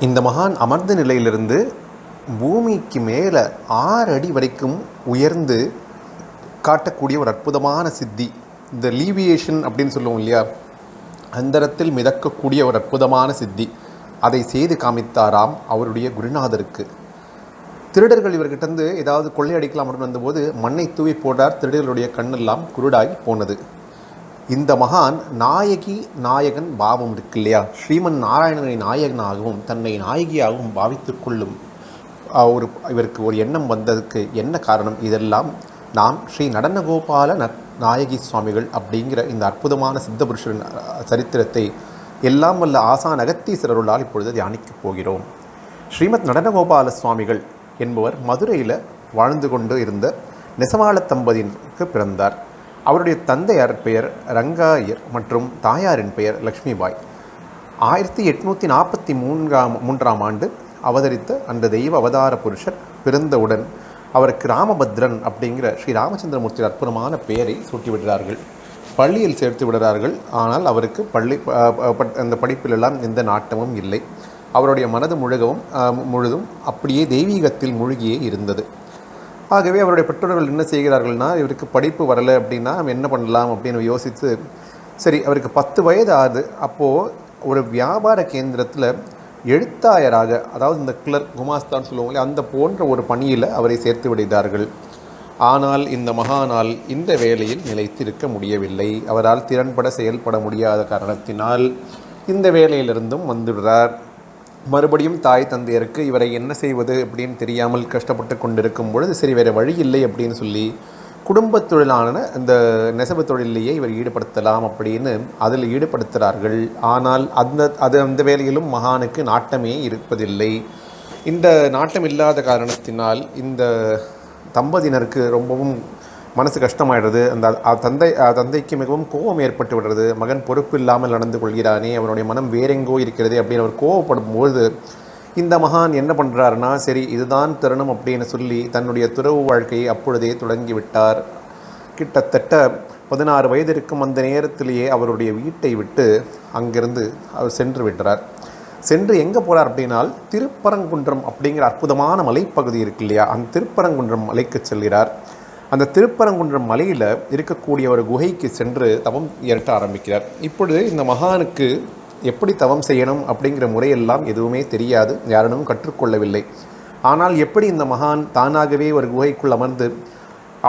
இந்த மகான் அமர்ந்த நிலையிலிருந்து பூமிக்கு மேலே ஆறு அடி வரைக்கும் உயர்ந்து காட்டக்கூடிய ஒரு அற்புதமான சித்தி. இந்த லீவியேஷன் அப்படின்னு சொல்லுவோம் இல்லையா? அந்தரத்தில் மிதக்கக்கூடிய ஒரு அற்புதமான சித்தி. அதை செய்து காமித்தாராம் அவருடைய குருநாதருக்கு. திருடர்கள் இவர்கிட்டருந்து ஏதாவது கொள்ளையடிக்கலாம் அப்படின்னு வந்தபோது மண்ணை தூவி போட்டார் திருடர்களுடைய கண்ணெல்லாம் குருடாகி போனது. இந்த மகான் நாயகி நாயகன் பாவம் இருக்கு இல்லையா ஸ்ரீமன் நாராயணனை நாயகனாகவும் தன்னை நாயகியாகவும் பாவித்து கொள்ளும் ஒரு இவருக்கு ஒரு எண்ணம் வந்ததுக்கு என்ன காரணம்? இதெல்லாம் நாம் ஸ்ரீ நடனகோபால ந நாயகி சுவாமிகள் அப்படிங்கிற இந்த அற்புதமான சித்த புருஷரின் சரித்திரத்தை எல்லாம் வல்ல ஆசான் அகத்தீஸ்வரருளால் இப்பொழுது தியானிக்கப் போகிறோம். ஸ்ரீமத் நடனகோபால சுவாமிகள் என்பவர் மதுரையில் வாழ்ந்து கொண்டு இருந்த நெசவாள தம்பதியினருக்கு பிறந்தார். அவருடைய தந்தையார் பெயர் ரங்காயர் மற்றும் தாயாரின் பெயர் லக்ஷ்மிபாய். ஆயிரத்தி எட்நூற்றி நாற்பத்தி மூன்றாம் மூன்றாம் ஆண்டு அவதரித்த அந்த தெய்வ அவதார புருஷர் பிறந்தவுடன் அவருக்கு ராமபத்ரன் அப்படிங்கிற ஸ்ரீ ராமச்சந்திரமூர்த்தி அற்புதமான பெயரை சூட்டி விடுறார்கள் பள்ளியில் சேர்த்து விடுறார்கள் ஆனால் அவருக்கு பள்ளி பட்- அந்த படிப்பிலெல்லாம் எந்த நாட்டமும் இல்லை. அவருடைய மனது முழுகவும் முழுதும் அப்படியே தெய்வீகத்தில் மூழ்கியே இருந்தது. ஆகவே அவருடைய பெற்றோர்கள் என்ன செய்கிறார்கள்னா இவருக்கு படிப்பு வரலை அப்படின்னா நம்ம என்ன பண்ணலாம் அப்படின்னு யோசித்து சரி அவருக்கு பத்து வயது ஆகுது. அப்போது ஒரு வியாபார கேந்திரத்தில் எழுத்தாயராக அதாவது இந்த கிளர்க் குமாஸ்தான் சொல்லுவாங்களே அந்த போன்ற ஒரு பணியில் அவரை சேர்த்து விடுகிறார்கள். ஆனால் இந்த மகானால் இந்த வேலையில் நிலைத்திருக்க முடியவில்லை. அவரால் திறன்பட செயல்பட முடியாத காரணத்தினால் இந்த வேலையிலிருந்தும் வந்துவிடுறார். மறுபடியும் தாய் தந்தையருக்கு இவரை என்ன செய்வது அப்படின்னு தெரியாமல் கஷ்டப்பட்டு கொண்டிருக்கும் பொழுது சரி வேறு வழி இல்லை அப்படின்னு சொல்லி குடும்பத் தொழிலான இந்த நெசவு தொழிலையே இவர் ஈடுபடுத்தலாம் அப்படின்னு அதில் ஈடுபடுத்துகிறார்கள். ஆனால் அந்த அது அந்த வேலையிலும் மகானுக்கு நாட்டமே இருப்பதில்லை. இந்த நாட்டம் இல்லாத காரணத்தினால் இந்த தம்பதியினருக்கு ரொம்பவும் மனசு கஷ்டமாயிடுறது. அந்த தந்தை தந்தைக்கு மிகவும் கோபம் ஏற்பட்டு விடுறது. மகன் பொறுப்பு இல்லாமல் நடந்து கொள்கிறானே அவனுடைய மனம் வேறெங்கோ இருக்கிறது அப்படின்னு அவர் கோவப்படும் பொழுது இந்த மகான் என்ன பண்ணுறாருன்னா சரி இதுதான் தருணம் அப்படின்னு சொல்லி தன்னுடைய துறவு வாழ்க்கையை அப்பொழுதே தொடங்கி விட்டார் கிட்டத்தட்ட பதினாறு வயது இருக்கும் அந்த நேரத்திலேயே அவருடைய வீட்டை விட்டு அங்கிருந்து அவர் சென்று விட்டார் சென்று எங்கே போகிறார் அப்படின்னால் திருப்பரங்குன்றம் அப்படிங்கிற அற்புதமான மலைப்பகுதி இருக்கு இல்லையா? அந்த திருப்பரங்குன்றம் மலைக்கு செல்கிறார். அந்த திருப்பரங்குன்றம் மலையில் இருக்கக்கூடிய ஒரு குகைக்கு சென்று தவம் இயற்ற ஆரம்பிக்கிறார். இப்பொழுது இந்த மகானுக்கு எப்படி தவம் செய்யணும் அப்படிங்கிற முறையெல்லாம் எதுவுமே தெரியாது யாரிடமும் கற்றுக்கொள்ளவில்லை. ஆனால் எப்படி இந்த மகான் தானாகவே ஒரு குகைக்குள் அமர்ந்து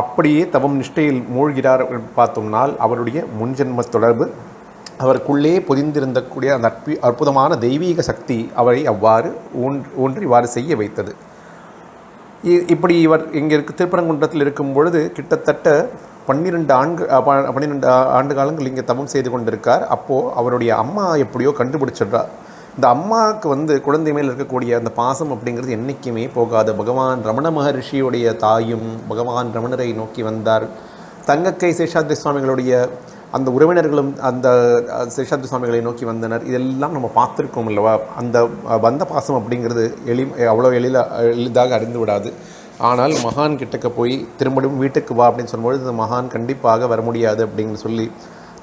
அப்படியே தவம் நிஷ்டையில் மூழ்கிறார் பார்த்தோம்னால் அவருடைய முன்ஜென்ம தொடர்பு அவருக்குள்ளே பொதிந்திருந்தக்கூடிய அந்த அற்பு அற்புதமான தெய்வீக சக்தி அவரை அவ்வாறு ஊன் ஊன்றி இவ்வாறு செய்ய வைத்தது. இப்படி இவர் இங்கே இருக்கு திருப்பரங்குன்றத்தில் இருக்கும் பொழுது கிட்டத்தட்ட பன்னிரெண்டு ஆண்டு பன்னிரெண்டு ஆண்டு காலங்கள் இங்கே தவம் செய்து கொண்டிருக்கார். அப்போது அவருடைய அம்மா எப்படியோ கண்டுபிடிச்சிடுறார் இந்த அம்மாவுக்கு வந்து குழந்தை மேல் இருக்கக்கூடிய அந்த பாசம் அப்படிங்கிறது என்றைக்குமே போகாது. பகவான் ரமண மகரிஷியுடைய தாயும் பகவான் ரமணரை நோக்கி வந்தார். தங்கக்கை சேஷாத்ரி சுவாமிகளுடைய அந்த உறவினர்களும் அந்த சேஷாத்ரி சுவாமிகளை நோக்கி வந்தனர். இதெல்லாம் நம்ம பார்த்துருக்கோம் இல்லவா அந்த வந்த பந்த பாசம் அப்படிங்கிறது எளி அவ்வளோ எளிதாக எளிதாக அறிந்து விடாது. ஆனால் மகான் கிட்டக்க போய் திரும்பவும் வீட்டுக்கு வா அப்படின்னு சொல்லும்பொழுது இந்த மகான் கண்டிப்பாக வர முடியாது அப்படின்னு சொல்லி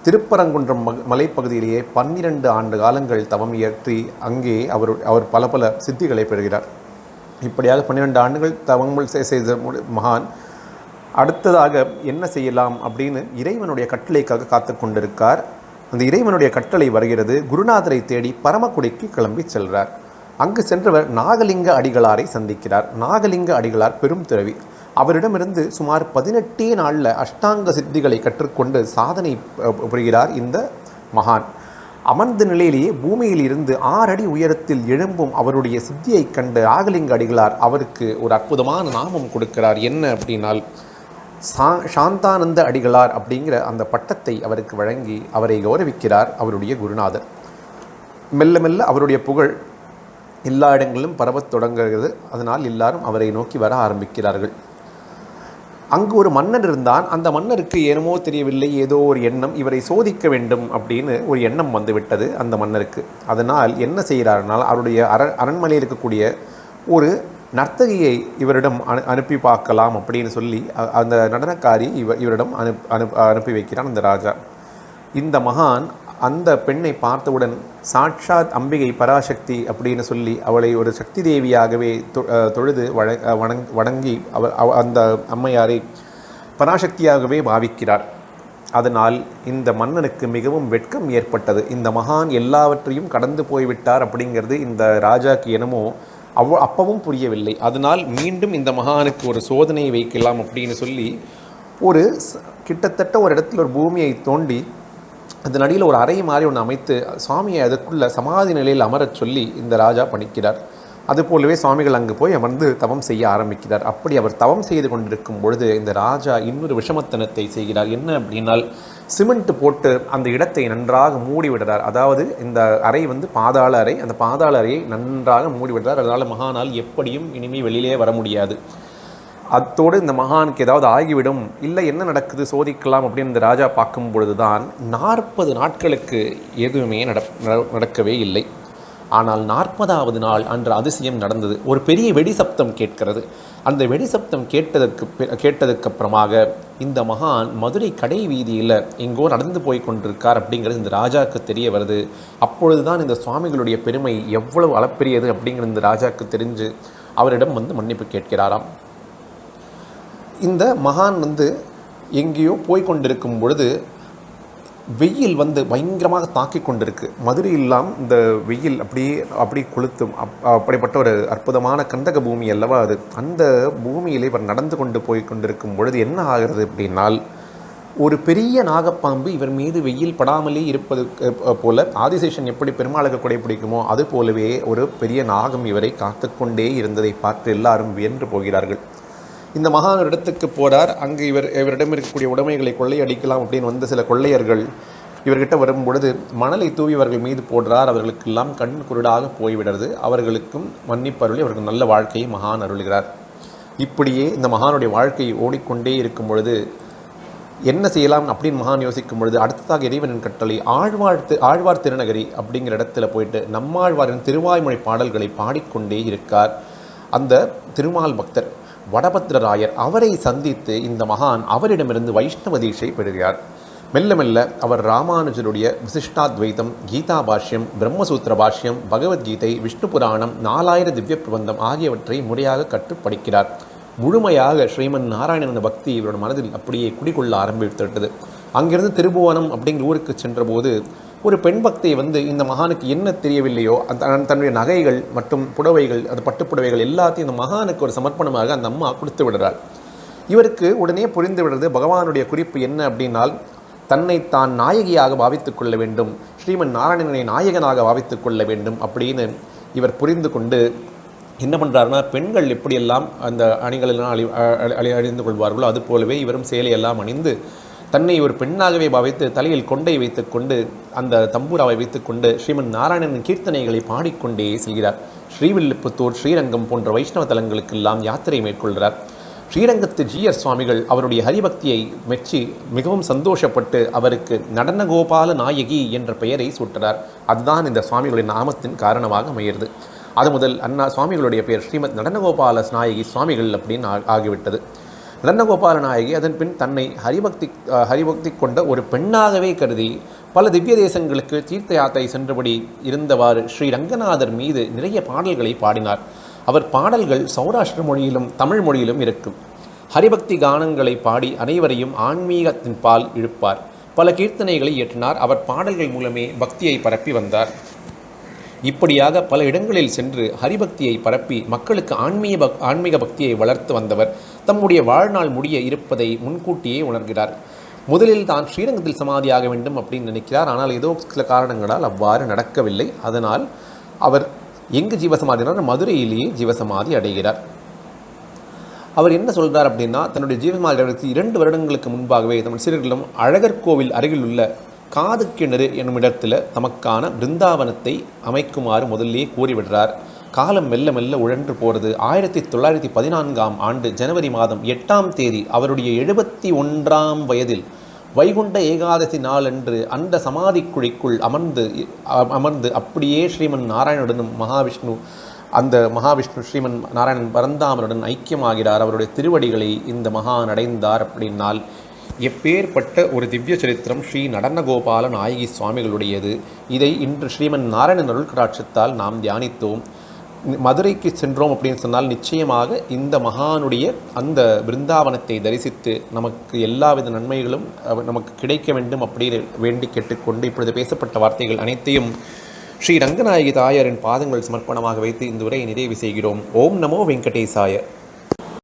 திருப்பரங்குன்றம் ம மலைப்பகுதியிலேயே பன்னிரண்டு ஆண்டு காலங்கள் தவம் இயற்றி அங்கே அவர் அவர் பல பல சித்திகளை பெறுகிறார். இப்படியாக பன்னிரெண்டு ஆண்டுகள் தவங்கள் செய்த மகான் அடுத்ததாக என்ன செய்யலாம் அப்படின்னு இறைவனுடைய கட்டளைக்காக காத்து கொண்டிருக்கார். அந்த இறைவனுடைய கட்டளை வருகிறது. குருநாதரை தேடி பரமக்குடிக்கு கிளம்பி செல்கிறார் அங்கு சென்றவர் நாகலிங்க அடிகளாரை சந்திக்கிறார். நாகலிங்க அடிகளார் பெரும் துறவி. அவரிடமிருந்து சுமார் பதினெட்டே நாளில் அஷ்டாங்க சித்திகளை கற்றுக்கொண்டு சாதனை புரிகிறார் இந்த மகான். அமர்ந்த நிலையிலேயே பூமியில் இருந்து ஆறு அடி உயரத்தில் எழும்பும் அவருடைய சித்தியை கண்டு நாகலிங்க அடிகளார் அவருக்கு ஒரு அற்புதமான நாமம் கொடுக்கிறார். என்ன அப்படின்னால் சா சாந்தானந்த அடிகளார் அப்படிங்கிற அந்த பட்டத்தை அவருக்கு வழங்கி அவரை கௌரவிக்கிறார் அவருடைய குருநாதர். மெல்ல மெல்ல அவருடைய புகழ் எல்லா இடங்களிலும் பரவத் தொடங்குகிறது. அதனால் எல்லாரும் அவரை நோக்கி வர ஆரம்பிக்கிறார்கள். அங்கு ஒரு மன்னன் இருந்தான். அந்த மன்னருக்கு ஏனமோ தெரியவில்லை. ஏதோ ஒரு எண்ணம் இவரை சோதிக்க வேண்டும் அப்படின்னு ஒரு எண்ணம் வந்துவிட்டது அந்த மன்னருக்கு. அதனால் என்ன செய்கிறார்னால் அவருடைய அர அரண்மனையில் இருக்கக்கூடிய ஒரு நர்த்தகியை இவரிடம் அனு அனுப்பி பார்க்கலாம் அப்படின்னு சொல்லி அந்த நடனக்காரி இவ இவரிடம் அனுப் அனுப் அனுப்பி வைக்கிறான் அந்த ராஜா. இந்த மகான் அந்த பெண்ணை பார்த்தவுடன் சாட்சாத் அம்பிகை பராசக்தி அப்படின்னு சொல்லி அவளை ஒரு சக்தி தேவியாகவே தொ- தொழுது வழ வணங் வணங்கி அவ- அந்த அம்மையாரை பராசக்தியாகவே பாவிக்கிறார். அதனால் இந்த மன்னனுக்கு மிகவும் வெட்கம் ஏற்பட்டது. இந்த மகான் எல்லாவற்றையும் கடந்து போய்விட்டார் அப்படிங்கிறது இந்த ராஜாக்கு என்னமோ அவ் அப்பவும் புரியவில்லை. அதனால் மீண்டும் இந்த மகானுக்கு ஒரு சோதனையை வைக்கலாம் அப்படின்னு சொல்லி ஒரு கிட்டத்தட்ட ஒரு இடத்துல ஒரு பூமியை தோண்டி அந்த நடியில் ஒரு அறை மாதிரி ஒன்று அமைத்து சுவாமியை அதுக்குள்ளே சமாதி நிலையில் அமரச் சொல்லி இந்த ராஜா பணிக்கிறார். அதுபோலவே சுவாமிகள் அங்கு போய் அமர்ந்து தவம் செய்ய ஆரம்பிக்கிறார். அப்படி அவர் தவம் செய்து கொண்டிருக்கும் பொழுது இந்த ராஜா இன்னொரு விஷமத்தனத்தை செய்கிறார். என்ன அப்படின்னால் சிமெண்ட் போட்டு அந்த இடத்தை நன்றாக மூடி விடுறார். அதாவது இந்த அறை வந்து பாதாள அறை. அந்த பாதாள அறையை நன்றாக மூடி விடுறார். அதனால் மகானால் எப்படியும் இனிமே வெளியிலே வர முடியாது. அத்தோடு இந்த மகானுக்கு ஏதாவது ஆகிவிடும். இல்லை என்ன நடக்குது? சோதிக்கலாம் அப்படின்னு இந்த ராஜா பார்க்கும் பொழுதுதான் நாற்பது நாட்களுக்கு எதுவுமே நட நட- நடக்கவே இல்லை. ஆனால் நாற்பதாவது நாள் அன்று அதிசயம் நடந்தது. ஒரு பெரிய வெடி சப்தம் கேட்கிறது. அந்த வெடி சப்தம் கேட்டதற்கு பி- கேட்டதுக்கு அப்புறமாக இந்த மகான் மதுரை கடை வீதியில் எங்கோ நடந்து போய் கொண்டிருக்கார் அப்படிங்கிறது இந்த ராஜாவுக்கு தெரிய வருது. அப்பொழுதுதான் இந்த சுவாமிகளுடைய பெருமை எவ்வளவு அளப்பெரியது அப்படிங்கிறது இந்த ராஜாவுக்கு தெரிஞ்சு அவரிடம் வந்து மன்னிப்பு கேட்கிறாராம். இந்த மகான் வந்து எங்கேயோ போய் கொண்டிருக்கும் பொழுது வெயில் வந்து பயங்கரமாக தாக்கி கொண்டிருக்கு. மதுரையெல்லாம் இந்த வெயில் அப்படியே அப்படி கொளுத்தும். அப் அப்படிப்பட்ட ஒரு அற்புதமான கந்தக பூமி அல்லவா அது. அந்த பூமியில் இவர் நடந்து கொண்டு போய் கொண்டிருக்கும் பொழுது என்ன ஆகிறது அப்படின்னால் ஒரு பெரிய நாகப்பாம்பு இவர் மீது வெயில் படாமலே இருப்பது போல ஆதிசேஷன் எப்படி பெருமாளுக்கு கொடை பிடிக்குமோ அது போலவே ஒரு பெரிய நாகம் இவரை காத்துக்கொண்டே இருந்ததை பார்த்து எல்லாரும் வியன்று போகிறார்கள். இந்த மகான் ஒரு இடத்துக்கு போறார். அங்கு இவர் இவரிடம் இருக்கக்கூடிய உடைமைகளை கொள்ளையடிக்கலாம் அப்படின்னு வந்த சில கொள்ளையர்கள் இவர்கிட்ட வரும் பொழுது மணலை தூவி அவர்கள் மீது போடுறார். அவர்களுக்கெல்லாம் கண் குருடாக போய்விடுறது. அவர்களுக்கும் மன்னிப்பருளி அவர்கள் நல்ல வாழ்க்கையை மகான் அருளுகிறார். இப்படியே இந்த மகானுடைய வாழ்க்கை ஓடிக்கொண்டே இருக்கும் பொழுது என்ன செய்யலாம் அப்படின்னு மகான் யோசிக்கும் பொழுது அடுத்ததாக இறைவனின் கட்டளை ஆழ்வாழ்த்து ஆழ்வார் திருநகரி அப்படிங்கிற இடத்துல போயிட்டு நம்மாழ்வாரின் திருவாய்மொழி பாடல்களை பாடிக்கொண்டே இருக்கார். அந்த திருமால் பக்தர். வடபத்ரராயர் அவரை சந்தித்து இந்த மகான் அவரிடமிருந்து வைஷ்ணவ தீட்சை பெறுகிறார். மெல்ல மெல்ல அவர் ராமானுஜருடைய விசிஷ்டாத்வைதம் கீதா பாஷ்யம் பிரம்மசூத்திர பாஷ்யம் பகவத்கீதை விஷ்ணு புராணம் நாலாயிர திவ்ய பிரபந்தம் ஆகியவற்றை முறையாக கற்று படிக்கிறார். முழுமையாக ஸ்ரீமன் நாராயணன் பக்தி இவரோட மனதில் அப்படியே குடிகொள்ள ஆரம்பித்துவிட்டது அங்கிருந்து திருபுவனம் அப்படிங்கிற ஊருக்கு சென்றபோது ஒரு பெண் பக்தை வந்து இந்த மகானுக்கு என்ன தெரியவில்லையோ அந்த தன்னுடைய நகைகள் மற்றும் புடவைகள் அந்த பட்டுப்புடவைகள் எல்லாத்தையும் இந்த மகானுக்கு ஒரு சமர்ப்பணமாக அந்த அம்மா கொடுத்து விடுறாள். இவருக்கு உடனே புரிந்து விடுறது பகவானுடைய குறிப்பு என்ன அப்படின்னால் தன்னை தான் நாயகியாக பாவித்துக் கொள்ள வேண்டும் ஸ்ரீமன் நாராயணனை நாயகனாக பாவித்துக் கொள்ள வேண்டும் அப்படின்னு இவர் புரிந்து கொண்டு என்ன பண்ணுறாருன்னா பெண்கள் எப்படியெல்லாம் அந்த அணிகளெல்லாம் அழி அழி அழிந்து கொள்வார்களோ அது போலவே இவரும் சேலையெல்லாம் அணிந்து தன்னை ஒரு பெண்ணாகவே பாவித்து தலையில் கொண்டை வைத்துக்கொண்டு அந்த தம்பூராவை வைத்துக்கொண்டு ஸ்ரீமன் நாராயணனின் கீர்த்தனைகளை பாடிக்கொண்டே செல்கிறார். ஸ்ரீவில்லிபுத்தூர் ஸ்ரீரங்கம் போன்ற வைஷ்ணவ தலங்களுக்கெல்லாம் யாத்திரை மேற்கொள்கிறார். ஸ்ரீரங்கத்து ஜிஎஸ் சுவாமிகள் அவருடைய ஹரிபக்தியை மெச்சி மிகவும் சந்தோஷப்பட்டு அவருக்கு நடனகோபால நாயகி என்ற பெயரை சூட்டுறார் அதுதான் இந்த சுவாமிகளுடைய நாமத்தின் காரணமாக அமைகிறது. அது முதல் அண்ணா சுவாமிகளுடைய பெயர் ஸ்ரீமத் நடனகோபால நாயகி சுவாமிகள் அப்படின்னு ஆகிவிட்டது. நடனகோபால நாயகி அதன் பின் தன்னை ஹரிபக்தி ஹரிபக்தி கொண்ட ஒரு பெண்ணாகவே கருதி பல திவ்ய தேசங்களுக்கு தீர்த்த யாத்திரை சென்றபடி இருந்தவாறு ஸ்ரீ ரங்கநாதர் மீது நிறைய பாடல்களை பாடினார். அவர் பாடல்கள் சௌராஷ்டிர மொழியிலும் தமிழ் மொழியிலும் இருக்கும். ஹரிபக்தி கானங்களை பாடி அனைவரையும் ஆன்மீகத்தின் பால் இழுப்பார். பல கீர்த்தனைகளை இயற்றினார். அவர் பாடல்கள் மூலமே பக்தியை பரப்பி வந்தார். இப்படியாக பல இடங்களில் சென்று ஹரிபக்தியை பரப்பி மக்களுக்கு ஆன்மீக பக் ஆன்மீக பக்தியை வளர்த்து வந்தவர் தம்முடைய வாழ்நாள் முடிய இருப்பதை முன்கூட்டியே உணர்கிறார். முதலில் தான் ஸ்ரீரங்கத்தில் சமாதியாக வேண்டும் அப்படின்னு நினைக்கிறார். ஆனால் ஏதோ சில காரணங்களால் அவ்வாறு நடக்கவில்லை. அதனால் அவர் எங்கு ஜீவசமாதினார் மதுரையிலேயே ஜீவசமாதி அடைகிறார். அவர் என்ன சொல்கிறார் அப்படின்னா தன்னுடைய ஜீவசமாதி இரண்டு வருடங்களுக்கு முன்பாகவே தமிழ் சிறுகளிடம் அழகர் கோவில் அருகில் உள்ள காது கிணறு என்னும் இடத்தில் தமக்கான பிருந்தாவனத்தை அமைக்குமாறு முதல்லே கூறிவிடுறார். காலம் மெல்ல மெல்ல உழன்று போகிறது ஆயிரத்தி தொள்ளாயிரத்தி பதினான்காம் ஆண்டு ஜனவரி மாதம் எட்டாம் தேதி அவருடைய எழுபத்தி ஒன்றாம் வயதில் வைகுண்ட ஏகாதசி நாளன்று அந்த சமாதி குழிக்குள் அமர்ந்து அமர்ந்து அப்படியே ஸ்ரீமன் நாராயணனுடனும் மகாவிஷ்ணு அந்த மகாவிஷ்ணு ஸ்ரீமன் நாராயணன் பரந்தாமனுடன் ஐக்கியமாகிறார். அவருடைய திருவடிகளை இந்த மகான் அடைந்தார் அப்படின்னால் எப்பேற்பட்ட ஒரு திவ்ய சரித்திரம் ஸ்ரீ நடனகோபால நாயகி சுவாமிகளுடையது. இதை இன்று ஸ்ரீமன் நாராயணன் அருள்கடாட்சத்தால் நாம் தியானித்தோம். மதுரைக்கு சென்றோம் அப்படின்னு சொன்னால் நிச்சயமாக இந்த மகானுடைய அந்த பிருந்தாவனத்தை தரிசித்து நமக்கு எல்லாவித நன்மைகளும் நமக்கு கிடைக்க வேண்டும் அப்படின்னு வேண்டி கேட்டுக்கொண்டு இப்பொழுது பேசப்பட்ட வார்த்தைகள் அனைத்தையும் ஸ்ரீ ரங்கநாயகி தாயாரின் பாதங்கள் சமர்ப்பணமாக வைத்து இந்த உரையை நிறைவு செய்கிறோம். ஓம் நமோ வெங்கடேசாய.